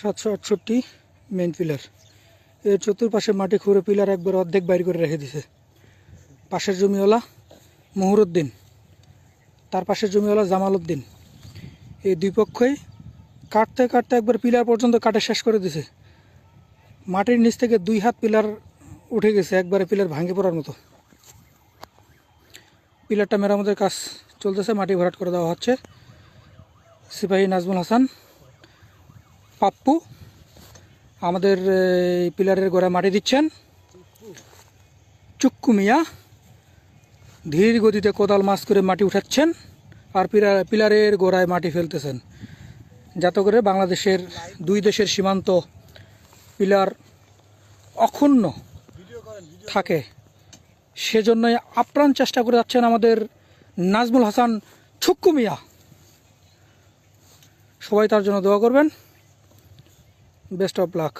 সাতশো আটষট্টি main pillar এর চতুর্পাশে মাটি খুঁড়ে পিলার একবার অর্ধেক বাইর করে রেখে দিছে। পাশের জমিওয়ালা মহুরুদ্দিন। তার পাশের জমিওয়ালা জামাল উদ্দিন এই দুই পক্ষই কাটতে কাটতে একবার পিলার পর্যন্ত কাটে শেষ করে দিছে। মাটির নিচ থেকে দুই হাত পিলার উঠে গেছে একবারে পিলার ভাঙে পড়ার মতো। পিলারটা মেরামতের কাজ চলতেছে, মাটি ভরাট করে দেওয়া হচ্ছে। সিপাহী নাজমুল হাসান পাপ্পু, আমাদের পিলারের গোড়ায় মাটি দিচ্ছেন। চুক্কু মিয়া, ধীর গতিতে কোদাল মাছ করে মাটি উঠাচ্ছেন আর পিলার পিলারের গোড়ায় মাটি ফেলতেছেন। যাতে করে বাংলাদেশের দুই দেশের সীমান্ত পিলার অক্ষুণ্ণ থাকে। সেজন্যই আপ্রাণ চেষ্টা করে যাচ্ছেন আমাদের নাজমুল হাসান ছুক্কু মিয়া। সবাই তার জন্য দোয়া করবেন। Best of luck.